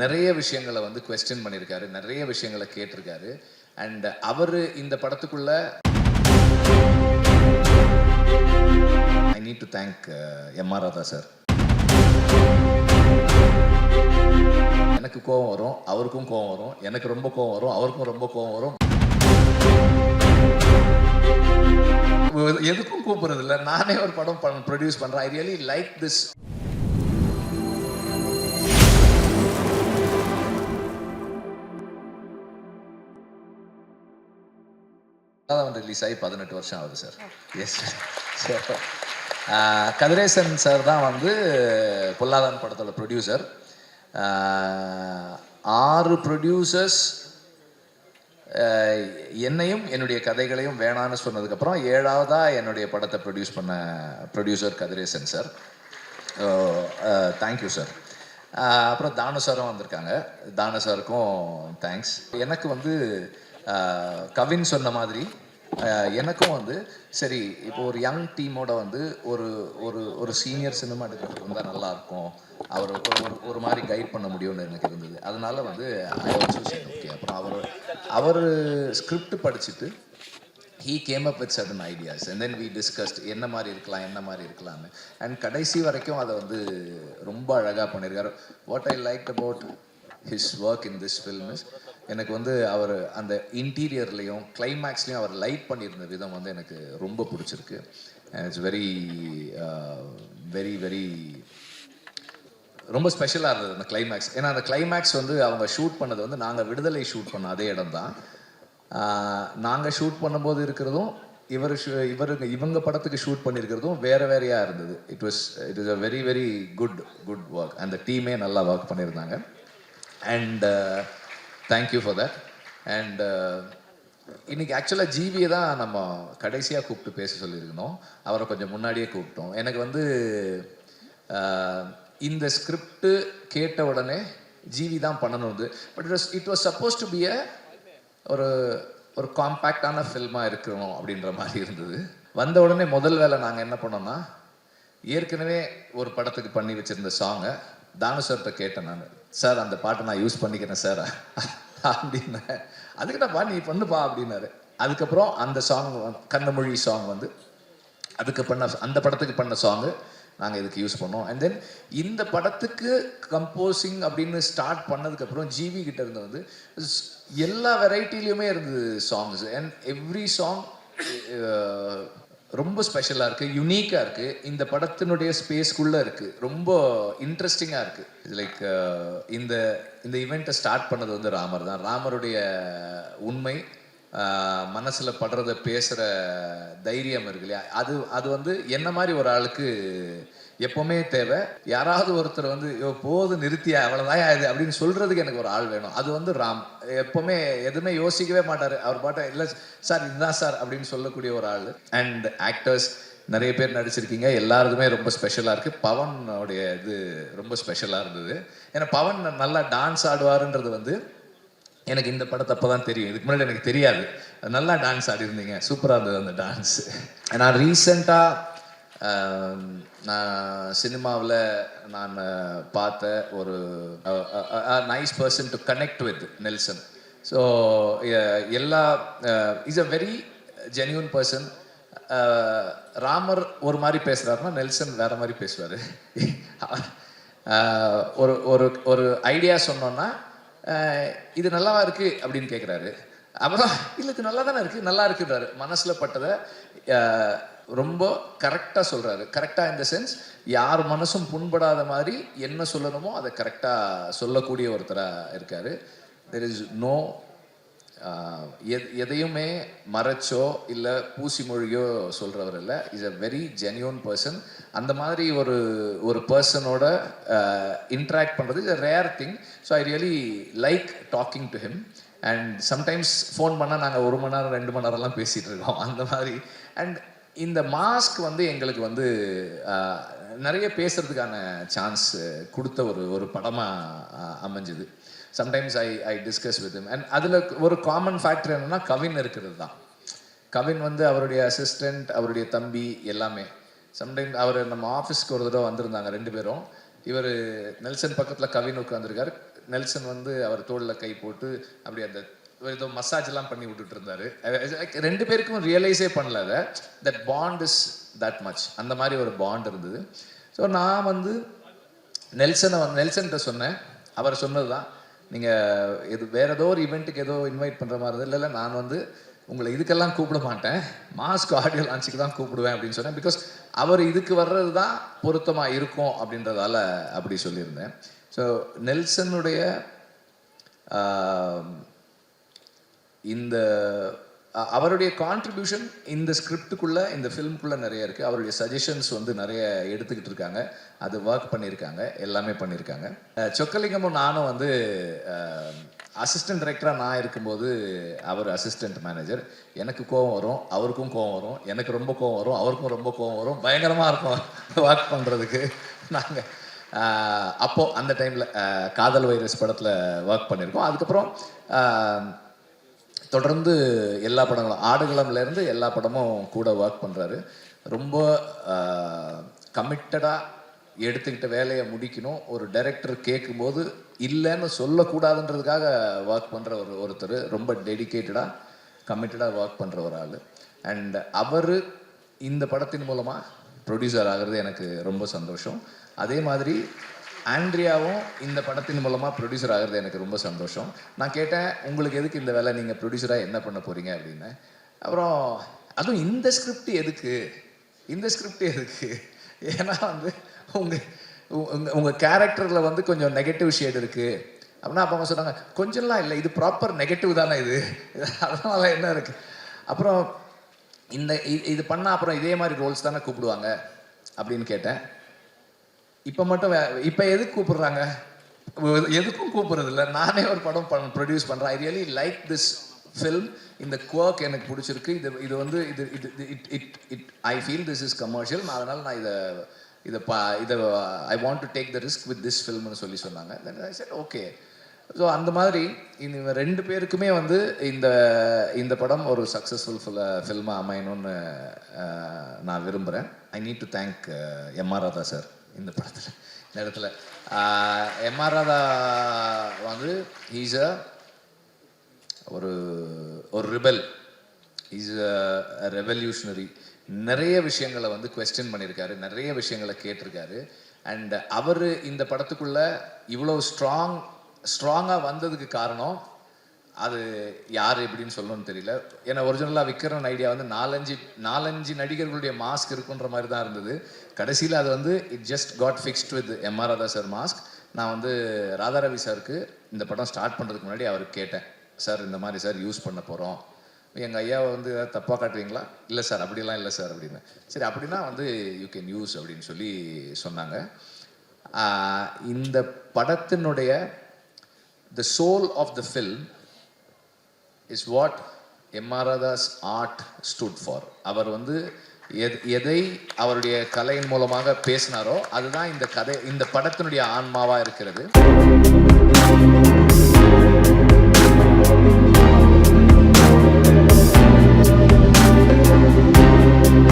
நிறைய விஷயங்களை வந்து கொஸ்டின் பண்ணியிருக்காரு. நிறைய விஷயங்களை கேட்டிருக்காரு. அண்ட் அவர் இந்த படத்துக்குள்ள I need to thank M R Radha sir எனக்கு கோவம் வரும் அவருக்கும் கோவம் வரும் எனக்கு ரொம்ப கோவம் வரும் அவருக்கும் ரொம்ப கோவம் வரும். எதுக்கும் கூப்பிடுறது இல்லை நானே ஒரு படம் ப்ரொடியூஸ் பண்ணுறேன் ஐ ரியலி லைக் திஸ் தான் ரிலீஸ் ஆகி பதினெட்டு வருஷம் ஆகுது சார் எஸ் கதிரேசன் சார் தான் வந்து பொல்லாதன் படத்தோட ப்ரொடியூசர் ஆறு ப்ரொடியூசர்ஸ் என்னையும் என்னுடைய கதைகளையும் வேணான்னு சொன்னதுக்கப்புறம் ஏழாவதா என்னுடைய படத்தை ப்ரொடியூஸ் பண்ண producer Kathiresan sir thank you sir அப்புறம் தானு சாரும் வந்திருக்காங்க. தானு சாருக்கும் தேங்க்ஸ் எனக்கு வந்து கவின் சொன்ன மாதிரி எனக்கும் வந்து சரி இப்போ ஒரு யங் டீமோட வந்து ஒரு ஒரு ஒரு சீனியர் சினிமாட்டோகிராஃபர் இருந்தால் நல்லா இருக்கும். அவர் ஒரு ஒரு ஒரு மாதிரி கைட் பண்ண முடியும்னு எனக்கு இருந்தது. அதனால வந்து ஐ ஆல்சோ சரி ஓகே அப்புறம் அவர் அவர் ஸ்கிரிப்ட் படிச்சுட்டு he came up with sudden ideas and then we discussed என்ன மாதிரி இருக்கலாம் என்ன மாதிரி இருக்கலாம்னு. அண்ட் கடைசி வரைக்கும் அதை வந்து ரொம்ப அழகாக பண்ணியிருக்காரு. What I like about his work in this film is எனக்கு வந்து அவர் அந்த இன்டீரியர்லேயும் கிளைமேக்ஸ்லேயும் அவர் லைட் பண்ணியிருந்த விதம் வந்து எனக்கு ரொம்ப பிடிச்சிருக்கு. இட்ஸ் வெரி வெரி வெரி ரொம்ப ஸ்பெஷலாக இருந்தது அந்த கிளைமேக்ஸ் ஏன்னா அந்த கிளைமேக்ஸ் வந்து அவங்க ஷூட் பண்ணது வந்து நாங்கள் விடுதலை ஷூட் பண்ண அதே இடம் தான் uh, நாங்கள் ஷூட் பண்ணும்போது இருக்கிறதும் இவர் இவருங்க இவங்க படத்துக்கு ஷூட் பண்ணியிருக்கிறதும் வேற வேறையாக இருந்தது. It was it is a very very good good work அந்த டீமே நல்லா ஒர்க் பண்ணியிருந்தாங்க. And thank you for that and இன்னைக்கு ஆக்சுவலாக ஜிவியை தான் நம்ம கடைசியாக கூப்பிட்டு பேச சொல்லியிருக்கணும். அவரை கொஞ்சம் முன்னாடியே கூப்பிட்டோம். எனக்கு வந்து uh, இந்த ஸ்கிரிப்டு கேட்ட உடனே ஜிவி தான் பண்ணணும் but it was it was supposed to be a ஒரு ஒரு காம்பேக்டான ஃபில்மாக இருக்கணும் அப்படின்ற மாதிரி இருந்தது. வந்த உடனே முதல் வேலை நாங்கள் என்ன பண்ணோம்னா ஏற்கனவே ஒரு படத்துக்கு பண்ணி வச்சுருந்த சாங்கை தானு சார்கிட்ட கேட்டேன் நான். சார் அந்த பாட்டை நான் யூஸ் பண்ணிக்கிறேன் சார் அப்படின்னேன் அதுக்கிட்டப்பா நீ பண்ணுப்பா அப்படின்னாரு. அதுக்கப்புறம் அந்த சாங் கந்தமொழி சாங் வந்து அதுக்கு பண்ண அந்த படத்துக்கு பண்ண சாங்கு நாங்கள் இதுக்கு யூஸ் பண்ணோம். அண்ட் தென் இந்த படத்துக்கு கம்போசிங் அப்படின்னு ஸ்டார்ட் பண்ணதுக்கப்புறம் ஜிவி கிட்ட இருந்து வந்து எல்லா வெரைட்டிலையுமே இருந்தது சாங்ஸ் அண்ட் எவ்ரி சாங் ரொம்ப ஸ்பெஷலாக இருக்குது யுனீக்காக இருக்குது இந்த படத்தினுடைய ஸ்பேஸ்க்குள்ளே இருக்குது ரொம்ப இன்ட்ரெஸ்டிங்காக இருக்குது லைக் இந்த இந்த இவெண்ட்டை ஸ்டார்ட் பண்ணது வந்து ராமர் தான். ராமருடைய உண்மை மனசில் மனசுல படுறத பேசுற தைரியம் இருக்கு இல்லையா? அது அது வந்து என்ன மாதிரி ஒரு ஆளுக்கு எப்பவுமே தேவை. யாராவது ஒருத்தர் வந்து போது நிறுத்தியா அவ்வளவுதான் இது? அப்படின்னு சொல்றதுக்கு எனக்கு ஒரு ஆள் வேணும். அது வந்து ராம். எப்பவுமே எதுவுமே யோசிக்கவே மாட்டாரு. அவர் பாட்ட இல்ல சார் இதுதான் சார் அப்படின்னு சொல்லக்கூடிய ஒரு ஆள். அண்ட் ஆக்டர்ஸ் நிறைய பேர் நடிச்சிருக்கீங்க. எல்லாருதுமே ரொம்ப ஸ்பெஷலாக இருக்குது பவனுடைய இது ரொம்ப ஸ்பெஷலாக இருந்தது. ஏன்னா பவன் நல்லா டான்ஸ் ஆடுவாருன்றது வந்து எனக்கு இந்த படத்தை அப்போ தான் தெரியும். இதுக்கு முன்னாடி எனக்கு தெரியாது. நல்லா டான்ஸ் ஆடிருந்தீங்க சூப்பராக இருந்தது அந்த டான்ஸ் நான் ரீசெண்டாக நான் சினிமாவில் நான் பார்த்த ஒரு nice person to connect with Nelson so எல்லா is a very genuine person Ramar ஒரு மாதிரி பேசுகிறாருன்னா நெல்சன் வேற மாதிரி பேசுவார். ஒரு ஒரு ஒரு ஐடியா சொன்னோன்னா இது நல்லாவா இருக்குது அப்படின்னு கேட்குறாரு அப்புறம் இல்லை இது நல்லா தானே இருக்குது நல்லா இருக்குன்றாரு. மனசில் பட்டதை ரொம்ப கரெக்டாக சொல்கிறாரு கரெக்டாக இந்த சென்ஸ் யார் மனசும் புண்படாத மாதிரி என்ன சொல்லணுமோ அதை கரெக்டாக சொல்லக்கூடிய ஒருத்தராக இருக்கார். தெர் இஸ் நோ uh, எத்- எதையுமே மறைச்சோ இல்லை பூசி மொழியோ சொல்கிறவர் இல்லை. Is a very genuine person அந்த மாதிரி ஒரு ஒரு பர்சனோட இன்ட்ராக்ட் பண்ணுறது is a rare thing so I really like talking to him and sometimes phone பண்ணால் நாங்கள் ஒரு மணி நேரம் ரெண்டு மணி நேரம்லாம் பேசிகிட்டு இருக்கோம். அந்த மாதிரி. அண்ட் இந்த மாஸ்க் வந்து எங்களுக்கு வந்து நிறைய பேசுறதுக்கான சான்ஸ் கொடுத்த ஒரு ஒரு படமாக அமைஞ்சுது. Sometimes I I discuss with and அதில் ஒரு காமன் ஃபேக்டர் என்னன்னா கவின் இருக்கிறது தான். கவின் வந்து அவருடைய அசிஸ்டண்ட் அவருடைய தம்பி எல்லாமே. சம்டைம் அவர் நம்ம ஆஃபீஸ்க்கு ஒரு தடவை வந்திருந்தாங்க ரெண்டு பேரும். இவர் நெல்சன் பக்கத்தில் கவின் உட்காந்துருக்காரு நெல்சன் வந்து அவர் தோளில் கை போட்டு அப்படி அந்த ஏதோ மசாஜ் எல்லாம் பண்ணி விட்டுட்டு இருந்தாரு ரெண்டு பேருக்கும் ரியலைஸே பண்ணல அதை. That bond is that much அந்த மாதிரி ஒரு பாண்ட் இருந்தது. ஸோ நான் வந்து நெல்சனை வந்து நெல்சன்கிட்ட சொன்னேன். அவர் சொன்னது தான் நீங்கள் இது வேற ஏதோ ஒரு இவெண்ட்டுக்கு ஏதோ இன்வைட் பண்ணுற மாதிரி இருந்தது இல்லை இல்லை நான் வந்து உங்களை இதுக்கெல்லாம் கூப்பிட மாட்டேன். மாஸ்க் ஆடியோ லான்ச்சுக்கு தான் கூப்பிடுவேன் அப்படின்னு சொன்னேன். பிகாஸ் அவர் இதுக்கு வர்றது தான் பொருத்தமாக இருக்கும் அப்படின்றதால அப்படி சொல்லியிருந்தேன். ஸோ நெல்சனுடைய இந்த அவருடைய கான்ட்ரிபியூஷன் இந்த ஸ்கிரிப்டுக்குள்ள இந்த ஃபிலிம்குள்ள நிறைய இருக்கு. அவருடைய சஜஷன்ஸ் வந்து நிறைய எடுத்துக்கிட்டு இருக்காங்க. அது ஒர்க் பண்ணியிருக்காங்க. எல்லாமே பண்ணியிருக்காங்க. சொக்கலிங்கமும் நானும் வந்து அசிஸ்டன்ட் டைரக்டராக நான் இருக்கும்போது அவர் அசிஸ்டன்ட் மேனேஜர் எனக்கு கோவம் வரும். அவருக்கும் கோவம் வரும். எனக்கு ரொம்ப கோவம் வரும். அவருக்கும் ரொம்ப கோவம் வரும். பயங்கரமாக இருக்கும் ஒர்க் பண்ணுறதுக்கு நாங்கள் அப்போது அந்த டைமில் காதல் வைரஸ் படத்தில் ஒர்க் பண்ணியிருக்கோம். அதுக்கப்புறம் தொடர்ந்து எல்லா படங்களும் ஆடுகளம்லேருந்து எல்லா படமும் கூட ஒர்க் பண்ணுறாரு ரொம்ப கமிட்டடாக எடுத்துக்கிட்ட வேலையை முடிக்கணும். ஒரு டைரக்டர் கேட்கும்போது இல்லைன்னு சொல்லக்கூடாதுன்றதுக்காக ஒர்க் பண்ணுற ஒரு ஒருத்தர். ரொம்ப டெடிகேட்டடாக கமிட்டடாக ஒர்க் பண்ணுற ஒரு ஆள். அண்ட் அவர் இந்த படத்தின் மூலமாக ப்ரொடியூசர் ஆகிறது எனக்கு ரொம்ப சந்தோஷம். அதே மாதிரி ஆண்ட்ரியாவும் இந்த படத்தின் மூலமாக ப்ரொடியூசர் ஆகிறது எனக்கு ரொம்ப சந்தோஷம். நான் கேட்டேன் உங்களுக்கு எதுக்கு இந்த வேலை? நீங்கள் ப்ரொடியூசராக என்ன பண்ண போகிறீங்க அப்படின்னு. அப்புறம் அதுவும் இந்த ஸ்கிரிப்ட் எதுக்கு? இந்த ஸ்கிரிப்ட் எதுக்கு? ஏன்னா வந்து உங்கள் உங்கள் உங்கள் கேரக்டரில் வந்து கொஞ்சம் நெகட்டிவ் ஷேட் இருக்குது அப்படின்னா அப்போ அவங்க சொன்னாங்க கொஞ்சம்லாம் இல்லை இது ப்ராப்பர் நெகட்டிவ் தானே இது. அதனால என்ன இருக்குது அப்புறம் இந்த இது பண்ணால் அப்புறம் இதே மாதிரி ரோல்ஸ் தானே கூப்பிடுவாங்க? அப்படின்னு கேட்டேன். இப்போ மட்டும் வே- இப்போ எதுக்கு கூப்பிடுறாங்க? எதுக்கும் கூப்பிடுறது இல்லை நானே ஒரு படம் ப்ரொடியூஸ் பண்ணுறேன் I really like this film இந்த குவர்க் எனக்கு பிடிச்சிருக்கு. இது இது வந்து இது இது it it it I feel this is commercial அதனால் நான் இதை இதை பா இதை I want to take the risk with this ஃபில்ம்னு சொல்லி சொன்னாங்க. Then I said okay so அந்த மாதிரி இந்த ரெண்டு பேருக்குமே வந்து இந்த இந்த படம் ஒரு சக்ஸஸ்ஃபுல் ஃபில்மாக அமையணும்னு நான் விரும்புகிறேன் I need to thank M R Radha sir இந்த படத்தில் இந்த இடத்துல. எம்ஆர் ராதா வந்து ஹீஸ் அ ஒரு ஒரு ரிபல் இஸ் அ ரெவல்யூஷனரி நிறைய விஷயங்களை வந்து கொஸ்டின் பண்ணியிருக்காரு. நிறைய விஷயங்களை கேட்டிருக்காரு. அண்ட் அவர் இந்த படத்துக்குள்ள இவ்வளோ ஸ்ட்ராங் ஸ்ட்ராங்காக வந்ததுக்கு காரணம் அது யார் எப்படின்னு சொல்லணும்னு தெரியல. ஏன்னா ஒரிஜினலாக விக்ரன் ஐடியா வந்து நாலஞ்சு நாலஞ்சு நடிகர்களுடைய மாஸ்க் இருக்குன்ற மாதிரி தான் இருந்தது. கடைசியில் அது வந்து it just got fixed with M R Radha sir mask நான் வந்து ராதாரவி சாருக்கு இந்த படம் ஸ்டார்ட் பண்ணுறதுக்கு முன்னாடி அவருக்கு கேட்டேன். சார் இந்த மாதிரி சார் யூஸ் பண்ண போகிறோம் எங்கள் ஐயாவை வந்து ஏதாவது தப்பாக காட்டுவீங்களா? இல்லை சார் அப்படிலாம் இல்லை சார் அப்படின்னு. சரி அப்படின்னா வந்து யூ கேன் யூஸ் அப்படின்னு சொல்லி சொன்னாங்க. இந்த படத்தினுடைய the soul of the film is what எம்ஆர்ஆதாஸ் art stood for அவர் வந்து எத் எதை அவருடைய கலையின் மூலமாக பேசினாரோ அதுதான் இந்த கதை இந்த படத்தினுடைய ஆன்மாவாக இருக்கிறது.